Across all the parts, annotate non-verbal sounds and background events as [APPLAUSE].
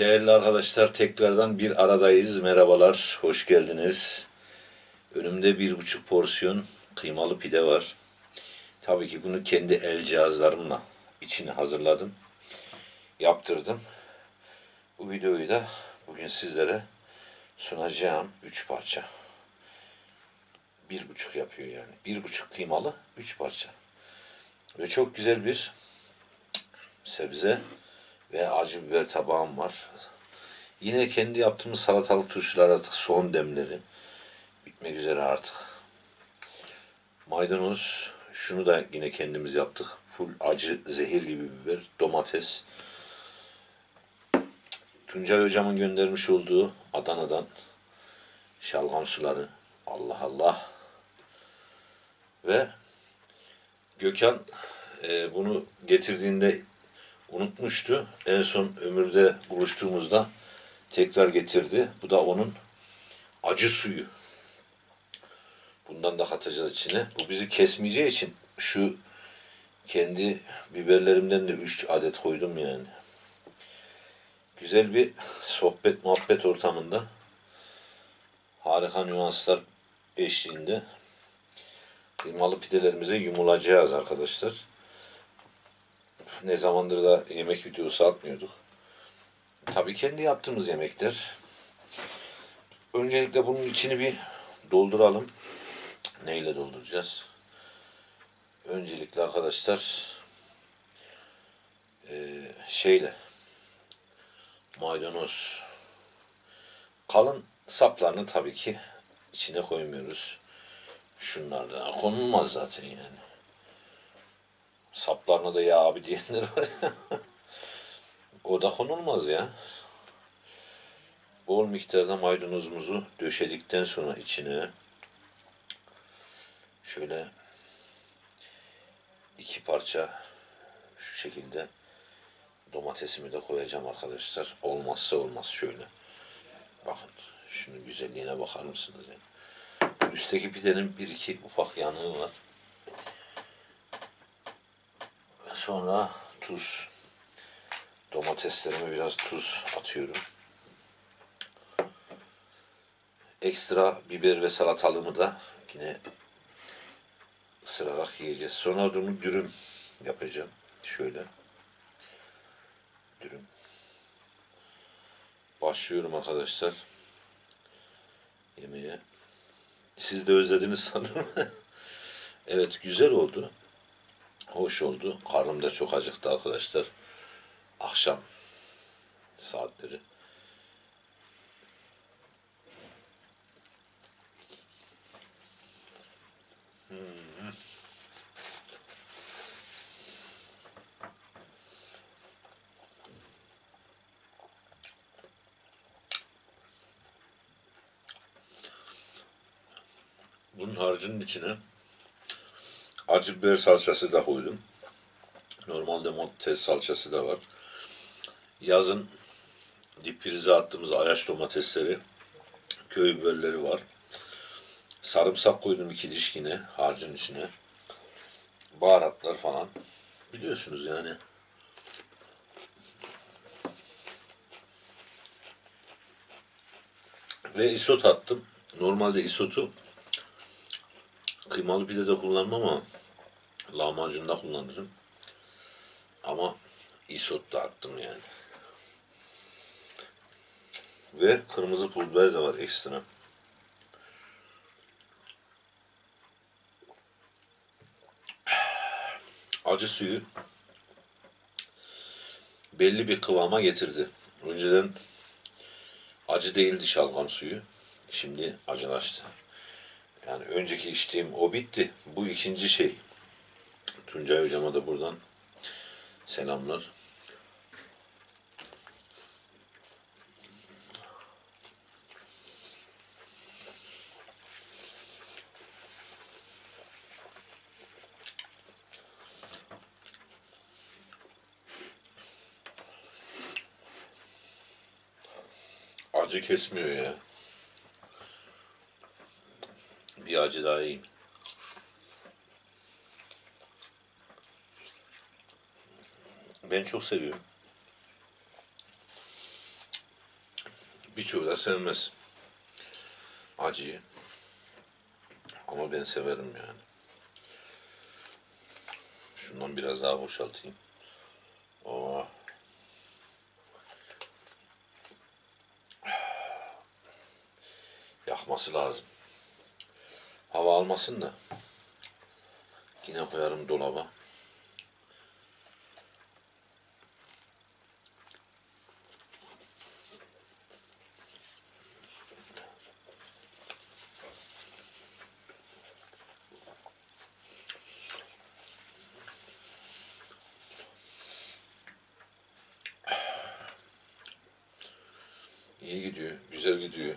Değerli arkadaşlar tekrardan bir aradayız. Merhabalar, hoş geldiniz. Önümde bir buçuk porsiyon kıymalı pide var. Tabii ki bunu kendi el cihazlarımla içini hazırladım. Yaptırdım. Bu videoyu da bugün sizlere sunacağım. Üç parça. Bir buçuk yapıyor yani. Bir buçuk kıymalı, üç parça. Ve çok güzel bir sebze ve acı biber tabağım var. Yine kendi yaptığımız salatalık turşular artık son demleri. Bitmek üzere artık. Maydanoz, şunu da yine kendimiz yaptık. Full acı, zehir gibi biber, domates. Tuncay hocamın göndermiş olduğu Adana'dan şalgam suları. Allah Allah. Ve Gökhan e, bunu getirdiğinde unutmuştu. En son ömürde buluştuğumuzda tekrar getirdi. Bu da onun acı suyu. Bundan da katacağız içine. Bu bizi kesmeyeceği için şu kendi biberlerimden de 3 adet koydum yani. Güzel bir sohbet muhabbet ortamında harika nüanslar eşliğinde kıymalı pidelerimize yumulacağız arkadaşlar ne zamandır da yemek videosu atmıyorduk. Tabii kendi yaptığımız yemekler. Öncelikle bunun içini bir dolduralım. Neyle dolduracağız? Öncelikle arkadaşlar eee, şeyle maydanoz kalın saplarını tabii ki içine koymuyoruz. Şunlardan konulmaz zaten yani saplarına da ya abi diyenler var ya. o da konulmaz ya. Bol miktarda maydanozumuzu döşedikten sonra içine şöyle iki parça şu şekilde domatesimi de koyacağım arkadaşlar. Olmazsa olmaz şöyle. Bakın şunun güzelliğine bakar mısınız? Yani? Üstteki pidenin bir iki ufak yanığı var. Sonra tuz. Domateslerime biraz tuz atıyorum. Ekstra biber ve salatalığımı da yine ısırarak yiyeceğiz. Sonra bunu dürüm yapacağım. Şöyle. Dürüm. Başlıyorum arkadaşlar. Yemeğe. Siz de özlediniz sanırım. [LAUGHS] evet güzel oldu hoş oldu. Karnım da çok acıktı arkadaşlar. Akşam saatleri. Bunun harcının içine acı biber salçası da koydum. Normalde domates salçası da var. Yazın dip frize attığımız ayaş domatesleri, köy biberleri var. Sarımsak koydum iki diş yine harcın içine. Baharatlar falan. Biliyorsunuz yani. Ve isot attım. Normalde isotu kıymalı pidede kullanmam ama lahmacunda kullanırım. Ama isot da attım yani. Ve kırmızı pul biber de var ekstra. Acı suyu belli bir kıvama getirdi. Önceden acı değildi şalgam suyu. Şimdi acılaştı. Yani önceki içtiğim o bitti. Bu ikinci şey. Tuncay hocama da buradan selamlar. Acı kesmiyor ya. Bir acı daha yiyeyim. Ben çok seviyorum. Birçoğu da sevmez acıyı. Ama ben severim yani. Şundan biraz daha boşaltayım. Oh. Yakması lazım. Hava almasın da. Yine koyarım dolaba. İyi gidiyor, güzel gidiyor.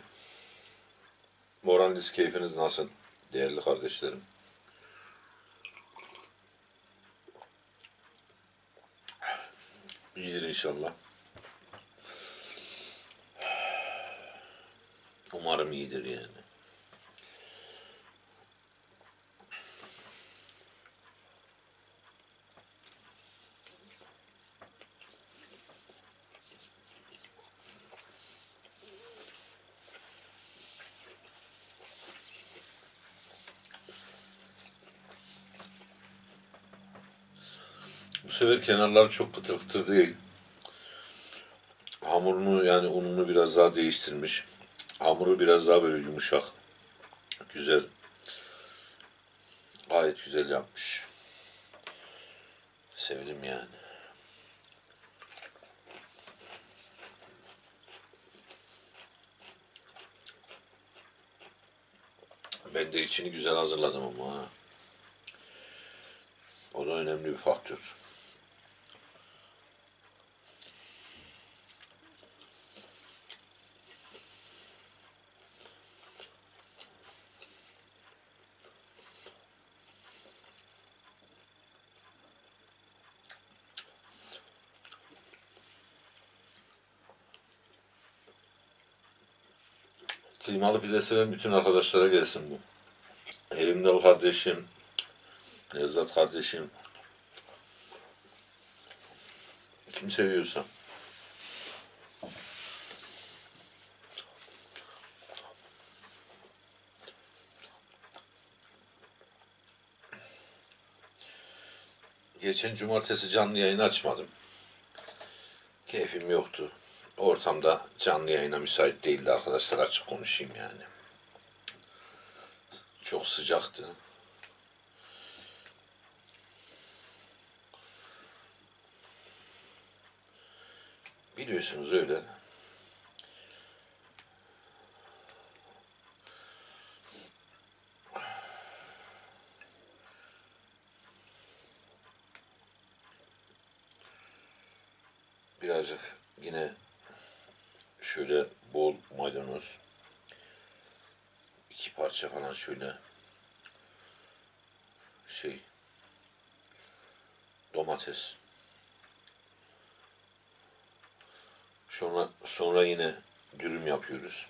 Moraliniz, keyfiniz nasıl değerli kardeşlerim? İyidir inşallah. Umarım iyidir yani. Sefer kenarları çok kıtır kıtır değil. Hamurunu yani ununu biraz daha değiştirmiş. Hamuru biraz daha böyle yumuşak. Güzel. Gayet güzel yapmış. Sevdim yani. Ben de içini güzel hazırladım ama. O da önemli bir faktör. Kıymalı pide seven bütün arkadaşlara gelsin bu. Elimdal kardeşim, Nevzat kardeşim. Kim seviyorsa. Geçen cumartesi canlı yayın açmadım. Keyfim yoktu. Ortamda canlı yayına müsait değildi arkadaşlar açık konuşayım yani. Çok sıcaktı. Biliyorsunuz öyle. Birazcık yine şöyle bol maydanoz iki parça falan şöyle şey domates. Sonra sonra yine dürüm yapıyoruz.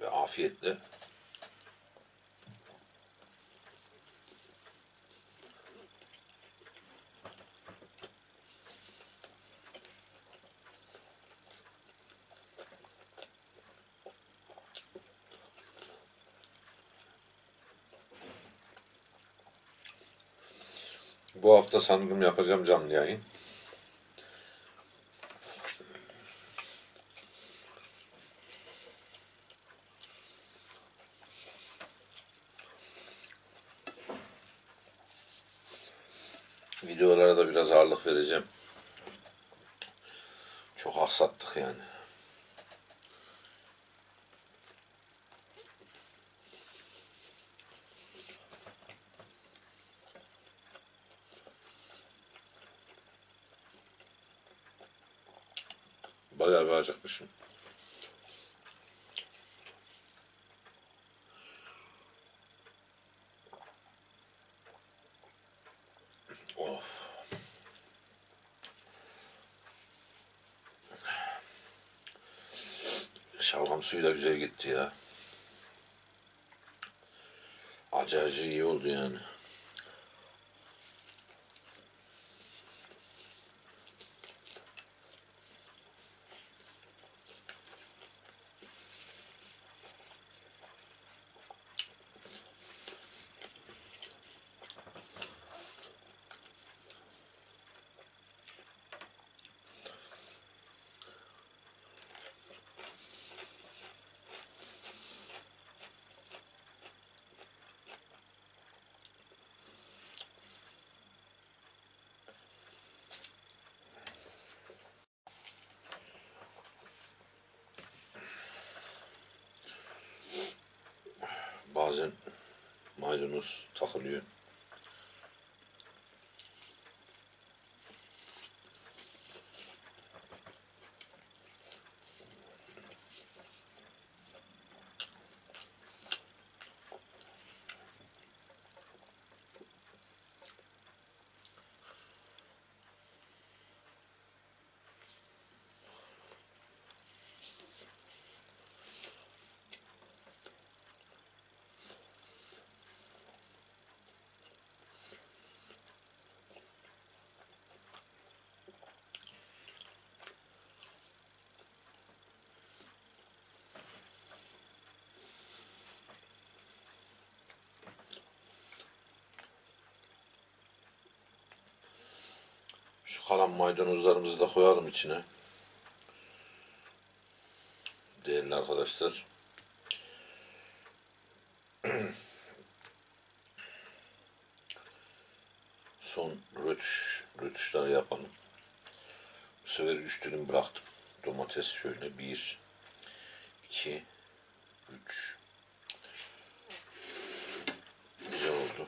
Ve afiyetle Bu hafta sanırım yapacağım canlı yayın. Videolara da biraz ağırlık vereceğim. Çok aksattık yani. Acıkmışım. Of. Şalgam suyu da güzel gitti ya. Acı acı iyi oldu yani. Maydanoz takılıyor. Kalan maydanozlarımızı da koyalım içine. Değerli arkadaşlar. Son rötuş, rötuşları yapalım. Bu sefer üç dilim bıraktım. Domates şöyle bir, iki, üç. Güzel oldu.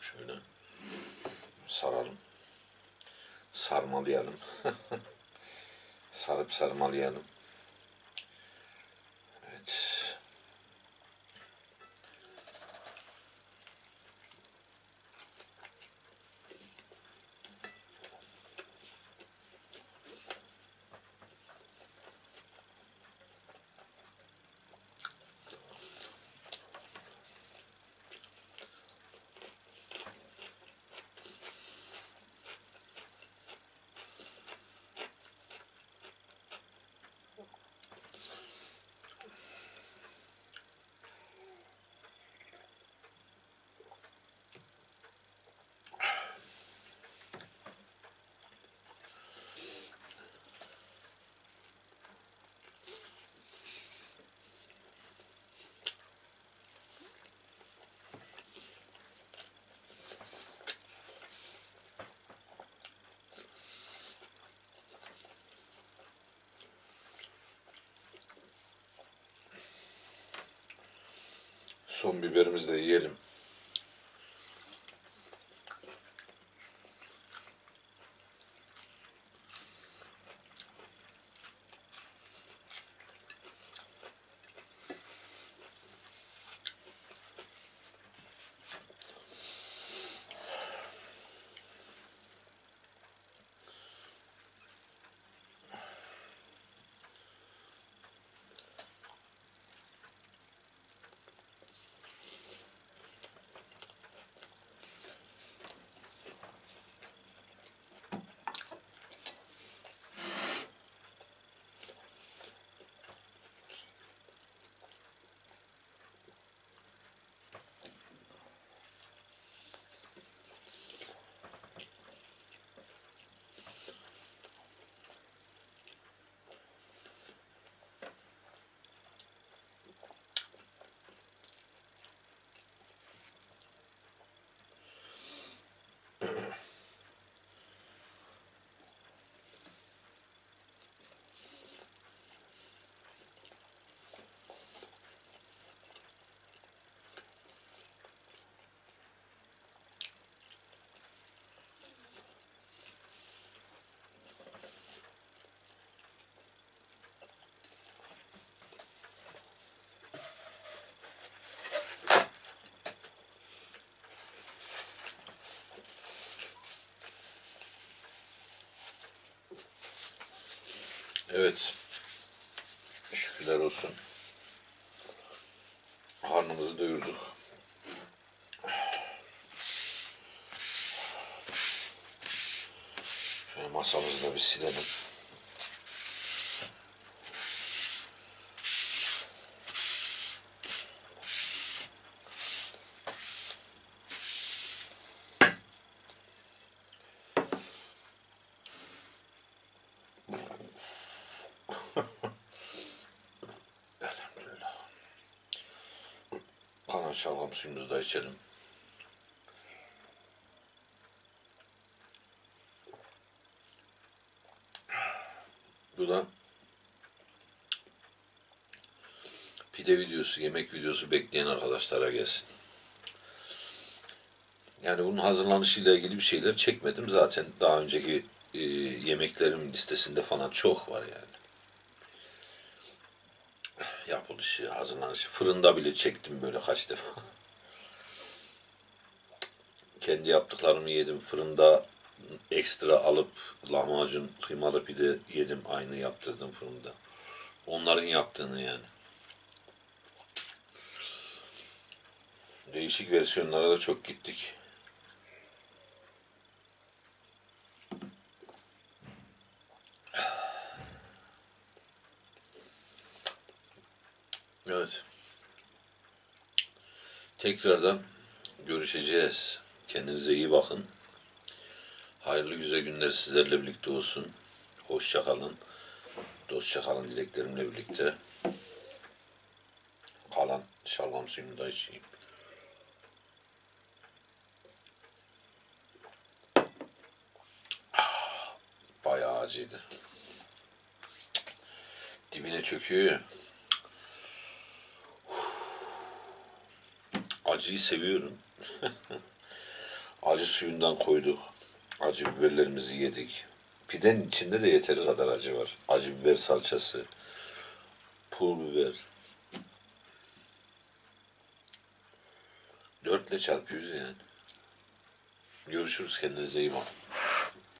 Şöyle saralım sarmalayalım. [LAUGHS] Sarıp sarmalayalım. Evet. Son biberimizi de yiyelim. Evet. Şükürler olsun. Karnımızı doyurduk. Şöyle masamızı da bir silelim. Şalgam suyumuzu da içelim. Bu da pide videosu, yemek videosu bekleyen arkadaşlara gelsin. Yani bunun hazırlanışıyla ilgili bir şeyler çekmedim. Zaten daha önceki e, yemeklerim listesinde falan çok var yani. Yapılışı, hazırlanışı. Fırında bile çektim böyle kaç defa. Kendi yaptıklarımı yedim. Fırında ekstra alıp lahmacun, kıymalı pide yedim. Aynı yaptırdım fırında. Onların yaptığını yani. Değişik versiyonlara da çok gittik. Evet. Tekrardan görüşeceğiz. Kendinize iyi bakın. Hayırlı güzel günler sizlerle birlikte olsun. Hoşça kalın. Dostça kalın dileklerimle birlikte. Kalan şalgam suyunu da içeyim. Ah, Bayağı acıydı. Dibine çöküyor ya. Acıyı seviyorum. [LAUGHS] Acı suyundan koyduk. Acı biberlerimizi yedik. Pidenin içinde de yeteri kadar acı var. Acı biber salçası, pul biber. Dörtle çarpıyoruz yani. Görüşürüz kendinize iyi bakın.